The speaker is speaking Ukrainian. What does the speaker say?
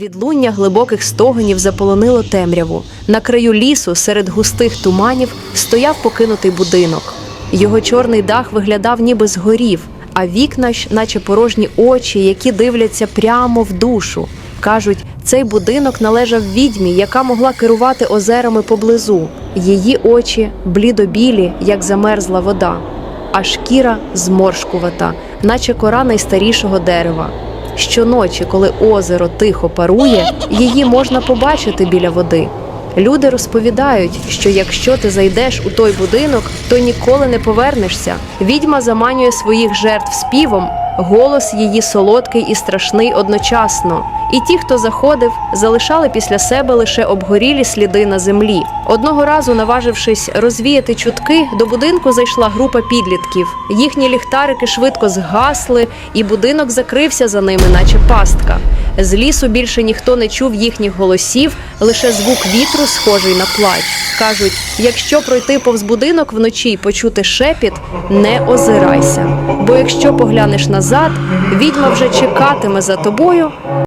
Відлуння глибоких стогонів заполонило темряву. На краю лісу, серед густих туманів, стояв покинутий будинок. Його чорний дах виглядав ніби згорів, а вікна ж, наче порожні очі, які дивляться прямо в душу. Кажуть, цей будинок належав відьмі, яка могла керувати озерами поблизу. Її очі блідобілі, як замерзла вода, а шкіра зморшкувата, наче кора найстарішого дерева. Щоночі, коли озеро тихо парує, її можна побачити біля води. Люди розповідають, що якщо ти зайдеш у той будинок, то ніколи не повернешся. Відьма заманює своїх жертв співом, голос її солодкий і страшний одночасно. І ті, хто заходив, залишали після себе лише обгорілі сліди на землі. Одного разу, наважившись розвіяти чутки, до будинку зайшла група підлітків. Їхні ліхтарики швидко згасли, і будинок закрився за ними, наче пастка. З лісу більше ніхто не чув їхніх голосів, лише звук вітру, схожий на плач. Кажуть, якщо пройти повз будинок вночі й почути шепіт, не озирайся. Бо якщо поглянеш назад, відьма вже чекатиме за тобою,